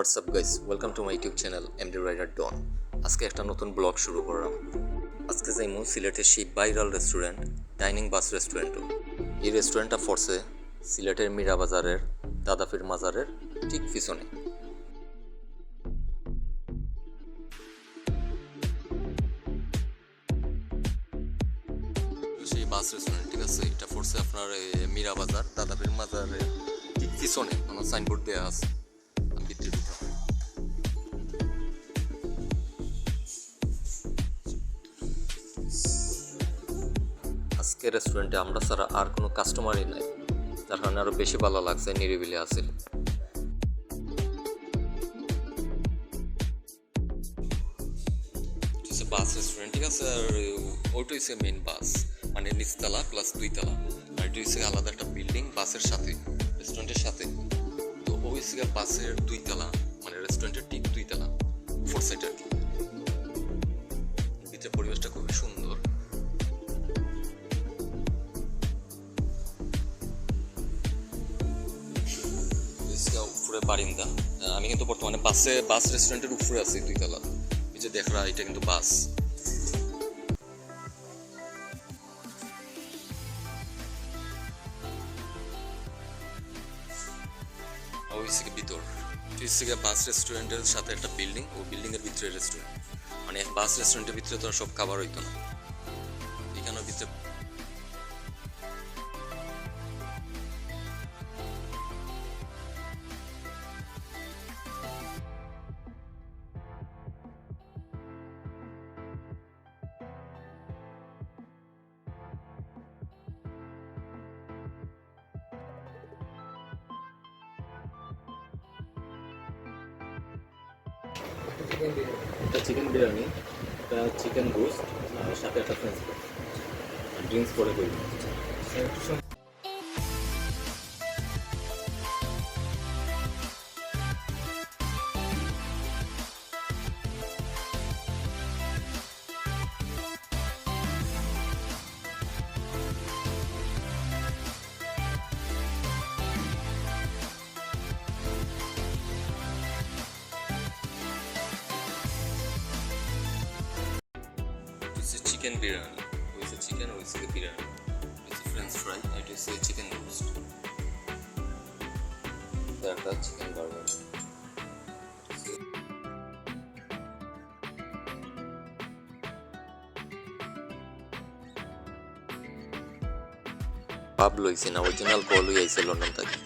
WhatsApp guys welcome to my YouTube channel MD rider Don আজকে একটা নতুন blog শুরু করলাম। আজকে যাইমু সিলেটের সেই ভাইরাল রেস্টুরেন্ট ডাইনিং বাস রেস্টুরেন্টও এই রেস্টুরেন্টটা পড়ছে সিলেটের মীরা বাজারের দাদাফির মাজারের ঠিক পিছনে। সেই বাস রেস্টুরেন্ট ঠিক আছে? এটা পড়ছে আপনার মীরা বাজার দাদাফির মাজারের ঠিক পিছনে। কোনো সাইনবোর্ড দেওয়া আছে। আজকে রেস্টুরেন্টে আমরা ছাড়া আর কোনো কাস্টমারই নাই। যার কারণে আরও বেশি ভালো লাগছে, নিরিবিলি আছে বাস রেস্টুরেন্ট ঠিক আছে? আর ওইটা হচ্ছে মেন বাস মানে নিচতলা প্লাস দুইতলা। আর এটা হচ্ছে আলাদা একটা বিল্ডিং বাসের সাথে রেস্টুরেন্টের সাথে। তো ওই হচ্ছে বাসের দুইতলা মানে রেস্টুরেন্টের ঠিক দুইতলা ফোর সাইড আর কি। উপরে বারিন্দা। আমি কিন্তু বর্তমানে বাসে, বাস রেস্টুরেন্টের উপরে আছি দুইতলা। এই যে দেখরা, এটা কিন্তু বাস। ওই ভিতর। বাস রেস্টুরেন্টের সাথে একটা বিল্ডিং ও বিল্ডিং এর ভিতরে রেস্টুরেন্ট মানে বাস রেস্টুরেন্টের ভিতরে তো সব খাবার হইতো না। একটা চিকেন বিরিয়ানি একটা চিকেন রোস্ট আর সাথে একটা ফ্রেঞ্চ ড্রিঙ্কস করে দিই চিকেন বিরিয়ানি হয়েছে চিকেন হয়েছে বিরিয়ানি হয়েছে ফ্রেঞ্চ ফ্রাই এটা হচ্ছে চিকেন রোস্ট একটা চিকেন বার্গার পাব লইছে না অরিজিনাল কল হয়ে আইছে লন্ডন থেকে